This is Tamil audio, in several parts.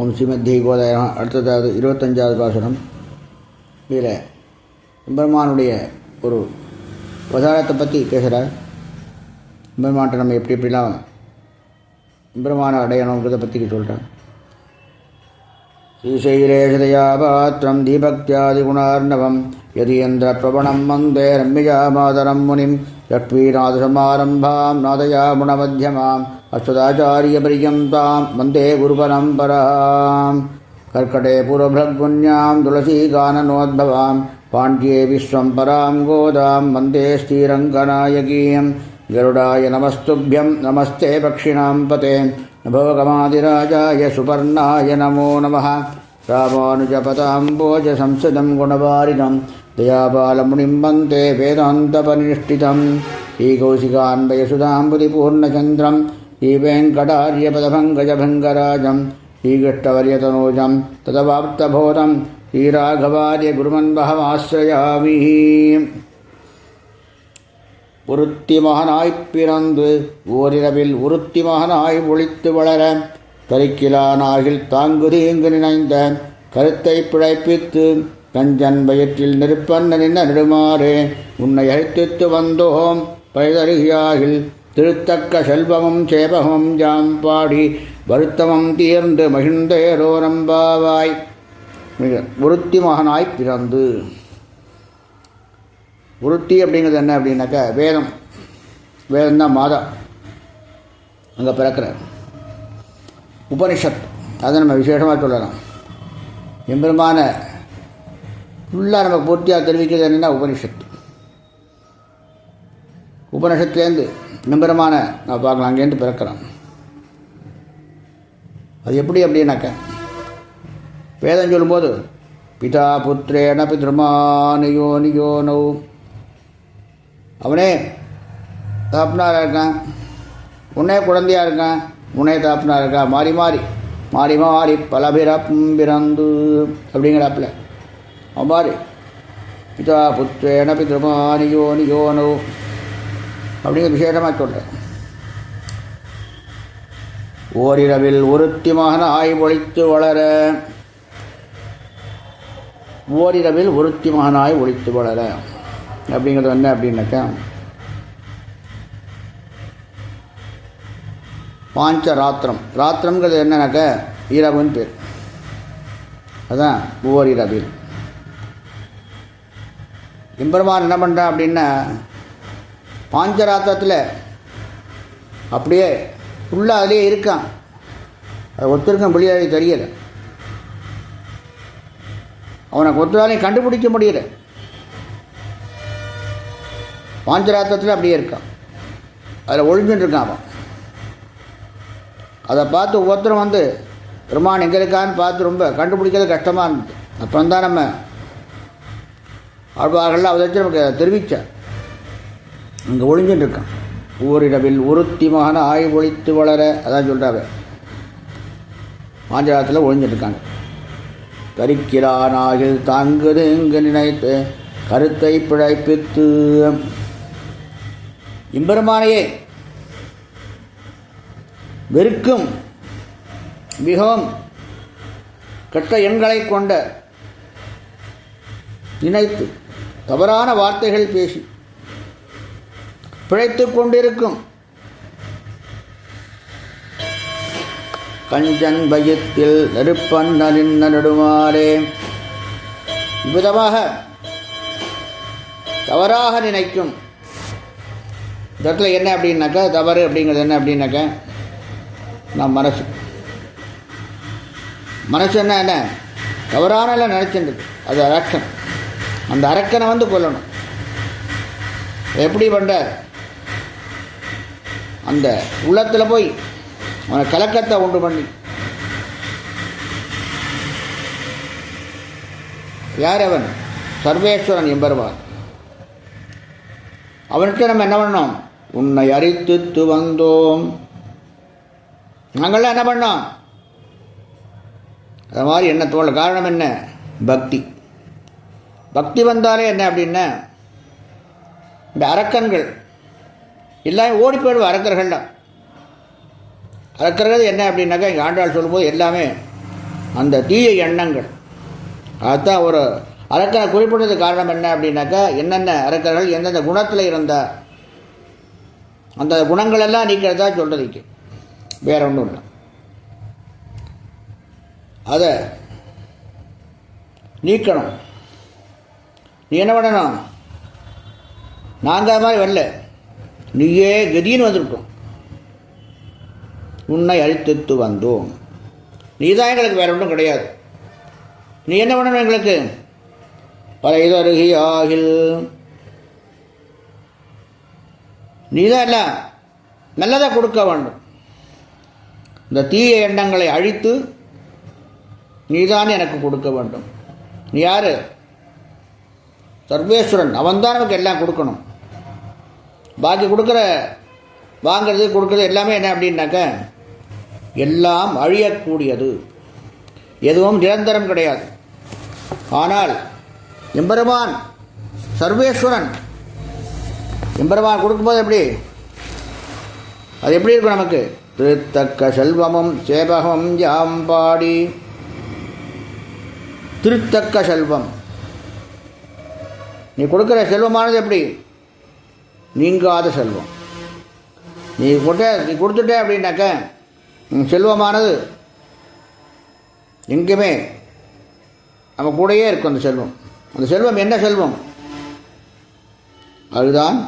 ஓம் ஸ்ரீமத்தியை கோதாயிரம் அடுத்ததாவது இருபத்தஞ்சாவது பாசனம் இதில் பெருமானுடைய ஒரு உதாரணத்தை பற்றி பேசுகிறார் பெருமான்ட்ட நம்ம எப்படி எப்படிலாம் பெருமான அடையணுங்கிறத பற்றி சொல்கிறார் ஸ்ரீசைலேஷதயா பாத்திரம் தீபக்தியாதிகுணார்ணவம் யதீந்திர பிரபணம் வந்தே ரம்மிஜா மாதரம் முனிம். லக்ஷ்மீநாதசமாரம்பாம் நாதயா குணமத்தியமாம் அஸ்வதாச்சாரியபரியந்தாம் வந்தே குருபரம்பராம். கர்க்கடே புரபுண்யாம் துளசீகானனோத்பவாம் பாண்டியே விஸ்வம் பராம் கோதாம் வந்தே ஸ்ரீரங்கநாயகீயம் கருடாய நமஸ்துபியம் நமஸ்தே பக்ஷிணாம் பதே. நபோகமாதிராஜாய சுபர்ணாய நமோ நம ராமானுஜபதாம்போஜசம்சதம் குணவாரிதம் தயாபாலமுனிம் வந்தே வேதாந்தபனிஷ்டிதம் ஸ்ரீகௌசிகான்வயசுதாம்புதிபூர்ணச்சந்திரம் श्रीवेङ्कटार्यपदभङ्गजभङ्गराजं श्रीकृष्णवर्यतनोजं तदवाप्तबोधं श्रीराघवार्य गुरुमन्वहमाश्रयामि ஒருத்தி மகனாய்ப் பிறந்து ஓரிரவில் உருத்தி மகனாய் ஒளித்து வளர தரிக்கிலானாகில் தாங்கு தீங்கு நினைந்த கருத்தை பிழைப்பித்து கஞ்சன் வயிற்றில் நெருப்பன்ன நின்ன நெடுமாறே உன்னை அழைத்துத்து வந்தோம் பழுதருகியாகில் திருத்தக்க செல்வமும் சேபமும் ஜாம் பாடி வருத்தமும் தீர்ந்து மகிழ்ந்தேரோரம்பாவாய் மிக உருத்தி மகனாய் பிறந்து. விருத்தி அப்படிங்கிறது என்ன அப்படின்னாக்கா வேதம். வேதம் தான் மாதா. அங்கே பிறக்கிறார் உபனிஷத். அதை நம்ம விசேஷமாக சொல்லலாம். எம்பெருமான ஃபுல்லாக நம்ம பூர்த்தியாக தெரிவிக்கிறது என்னென்னா உபனிஷத். உபனிஷத்துலேருந்து எம்பெருமான நான் பார்க்கலாம். அங்கேருந்து பிறக்கிறான் அது எப்படி அப்படின்னாக்க வேதம் சொல்லும்போது பிதா புத்திரேன பித்ருமானியோ நியோ நோ அவனே தாப்புனாராக இருக்கான் உன்னே குழந்தையாக இருக்கான் உன்னே தாப்புனாக இருக்கான் மாறி மாறி மாறி மாறி பல பிறப்பும் பிறந்து அப்படிங்கிறாப்புல. அவன் மாறி பிதா புத்திரேன பித்ருமானி யோனி யோனோ. அப்படிங்கிற விசேஷமாக சொல்கிறேன் ஓரிரவில் ஒருத்தி மகனாய் ஒழித்து வளர ஓரிரவில் ஒருத்தி மகனாய் ஒழித்து வளர அப்படிங்கிறது என்ன அப்படின்னாக்கா பாஞ்ச ராத்திரம் ராத்திரம்ங்கிறது என்னன்னாக்கா இரவுன்னு பேர். அதான் ஓரிரவில். எம்பெருமான் என்ன பண்ணுறான் அப்படின்னா பாஞ்சராத்திரத்தில் அப்படியே ஃபுல்லாக அதிலே இருக்கான். அது ஒருத்தருக்கும் வெளியாகி தெரியலை. அவனை ஒருத்தராலையும் கண்டுபிடிக்க முடியல. பாஞ்சராத்திரத்தில் அப்படியே இருக்கான். அதில் ஒழிஞ்சுட்டு இருக்கான் அவன். அதை பார்த்து ஒவ்வொருத்தரும் வந்து பெருமான் எங்கே இருக்கான்னு பார்த்து ரொம்ப கண்டுபிடிக்கிறது கஷ்டமாக இருந்தது. அப்புறம் தான் நம்ம ஆழ்வார்கள் அதை நமக்கு தெரிவித்தார் இங்கே ஒழிஞ்சுட்டு இருக்கான் ஓரிடவில் ஒருத்தி மகன ஆய் ஒழித்து வளர அதான் சொல்கிறாங்க மாஞ்சராத்தில் ஒழிஞ்சிட்டு இருக்காங்க கரிக்கிறானாகில் தாங்குது இங்கு நினைத்து கருத்தை பிழைப்பித்து. இம்பெருமானையே வெறுக்கும் மிகவும் கெட்ட எண்களை கொண்ட நினைத்து தவறான வார்த்தைகள் பேசி பிழைத்து கொண்டிருக்கும். கஞ்சன் பயத்தில் நெருப்பண்ணனின் நடுமாறே. விதமாக தவறாக நினைக்கும். இந்த இடத்துல என்ன அப்படின்னாக்கா தவறு அப்படிங்கிறது என்ன அப்படின்னாக்கா நான் மனசு. மனசு என்ன என்ன? தவறான நினச்சிருக்கு அது அரக்கன். அந்த அரக்கனை வந்து கொல்லணும். எப்படி பண்ணுற அந்த உள்ளத்தில் போய் அவனை கலக்கத்தை உண்டு பண்ணி. யார் அவன் சர்வேஸ்வரன் எம்பெருவான் அவன்கிட்ட நம்ம என்ன பண்ணோம்? உன்னை அரித்து வந்தோம். நாங்கள்லாம் என்ன பண்ணோம்? அது மாதிரி என்ன தோல் காரணம் என்ன? பக்தி. பக்தி வந்தாலே என்ன அப்படின்னா இந்த அரக்கன்கள் எல்லாமே ஓடி போயிடுவோம் அரக்கர்கள்லாம். அரக்கர்கள் என்ன அப்படின்னாக்கா எங்கள் ஆண்டாள் சொல்லும்போது எல்லாமே அந்த தீய எண்ணங்கள். அதுதான் ஒரு அரக்கனை குறிப்பிட்டது காரணம் என்ன அப்படின்னாக்கா என்னென்ன அரக்கர்கள் எந்தெந்த குணத்தில் இருந்தா அந்த குணங்கள் எல்லாம் நீக்கிறதா சொல்கிறதுக்கு வேற ஒன்றும் இல்லை. அதை நீக்கணும். நீ என்ன பண்ணணும்? நாங்கள் மாதிரி வரல. நீயே கதின்னு வந்திருக்கோம். உன்னை அழித்துத்து வந்தோம். நீ தான் எங்களுக்கு வேற ஒன்றும் கிடையாது. நீ என்ன பண்ணணும் எங்களுக்கு? பறைதருகியாகில். நீ தான் எல்லாம் நல்லதாக கொடுக்க வேண்டும். இந்த தீய எண்ணங்களை அழித்து நீதான் எனக்கு கொடுக்க வேண்டும். நீ யார்? சர்வேஸ்வரன். அவன்தான் நமக்கு எல்லாம் கொடுக்கணும். பாக்கி கொடுக்குற வாங்கிறது கொடுக்குறது எல்லாமே என்ன அப்படின்னாக்க எல்லாம் அழியக்கூடியது. எதுவும் நிரந்தரம் கிடையாது. ஆனால் எம்பெருமான் சர்வேஸ்வரன் எம்பெருமான் கொடுக்கும்போது எப்படி? அது எப்படி இருக்கும் நமக்கு? திருத்தக்க செல்வமும் சேவகம் யாம்பாடி திருத்தக்க செல்வம். நீ கொடுக்குற செல்வமானது எப்படி? நீங்காத செல்வம். நீ கொட்ட நீ கொடுத்துட்டே அப்படின்னாக்க உன் செல்வமானது எங்கேயுமே நம்ம கூடயே இருக்கும் அந்த செல்வம். அந்த செல்வம் என்ன செல்வம்? அதுதான்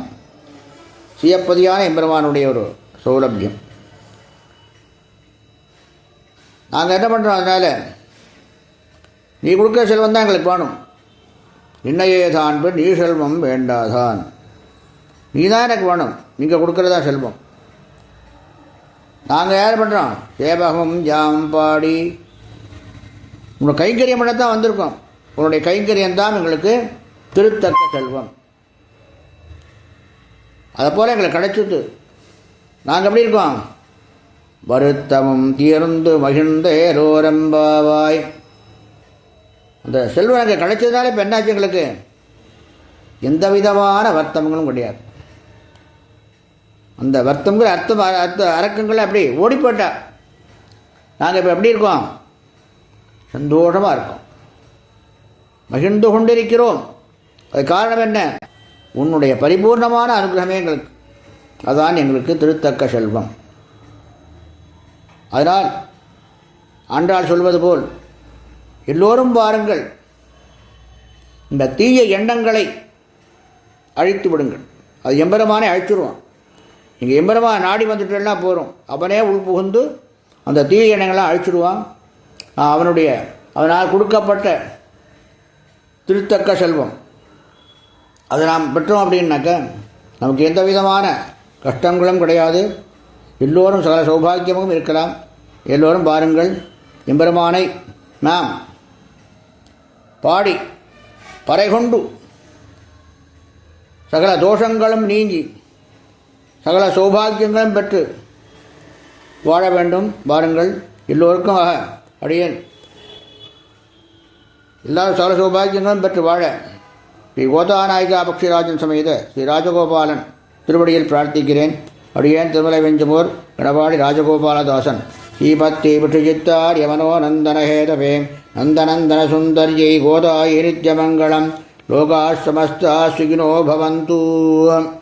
சுயப்பதியான எம்பெருமானுடைய ஒரு சௌலபியம். நாங்கள் என்ன பண்ணுறோம் அதனால் நீ கொடுக்குற செல்வம் தான் எங்களுக்கு வேணும். நின்னையே தான் பெண் நீ செல்வம் வேண்டாதான். நீ தான் எனக்கு வேணும். நீங்கள் கொடுக்குறதா செல்வம். நாங்கள் யார் பண்ணுறோம் சேவகம் ஜாம்பாடி உன்னோட கைங்கரியம் பண்ண தான் வந்திருக்கோம். உன்னுடைய கைங்கரியம் தான் எங்களுக்கு திருத்தக்க செல்வம். அதை போல் எங்களுக்கு கிடைச்சிட்டு நாங்கள் எப்படி இருக்கோம்? வருத்தமும் தீர்ந்து மகிழ்ந்தேரோரம்பாவாய் அந்த செல்வம் எனக்கு கிடைச்சதுனால இப்போ என்னாச்சு எங்களுக்கு? எந்த விதமான வருத்தங்களும் கிடையாது. அந்த வருத்தங்கிற அர்த்தம் அர்த்த அரக்கங்களை அப்படி ஓடிப்போட்டா. நாங்கள் இப்போ எப்படி இருக்கோம்? சந்தோஷமாக இருக்கோம். மகிழ்ந்து கொண்டிருக்கிறோம். அது காரணம் என்ன? உன்னுடைய பரிபூர்ணமான அனுகிரகமே எங்களுக்கு. அதான் எங்களுக்கு திருத்தக்க செல்வம். அதனால் ஆண்டாள் சொல்வது போல் எல்லோரும் பாருங்கள் இந்த தீய எண்ணங்களை அழித்து விடுங்கள். அது எம்பெருமானே அழிச்சிருவான். நீங்கள் எம்பெருமான் நாடி வந்துட்டேன்னா போகிறோம் அவனே உள்புகுந்து அந்த தீய எண்ணங்களை அழிச்சிடுவான். அவனுடைய அவனால் கொடுக்கப்பட்ட திருத்தக்க செல்வம். அதை நாம் பெற்றோம் அப்படின்னாக்க நமக்கு எந்த விதமான கஷ்டங்களும் கிடையாது. எல்லோரும் சகல சௌபாகியமும் இருக்கலாம். எல்லோரும் பாருங்கள் எம்பெருமானை நாம் பாடி பறைகொண்டு சகல தோஷங்களும் நீங்கி சகல சௌபாகியங்களும் பெற்று வாழ வேண்டும். வாருங்கள். எல்லோருக்கும் ஆக. அடியேன். எல்லா சகல சௌபாகியங்களும் பெற்று வாழ. ஸ்ரீ கோதாநாயகா பக்ஷிராஜன் சமேத ஸ்ரீ ராஜகோபாலன் திருவடியில் பிரார்த்திக்கிறேன். அடியேன் திருமலை வெஞ்சமூர் எடப்பாடி ராஜகோபாலதாசன். ஸ்ரீபத்தி விட்டுஜித்தார் யமனோ நந்தனஹேதவே. நந்தநந்தன சுந்தர்யை கோதாயை நித்யமங்கலம் லோகா சமஸ்தா சுகினோ பவந்தூ.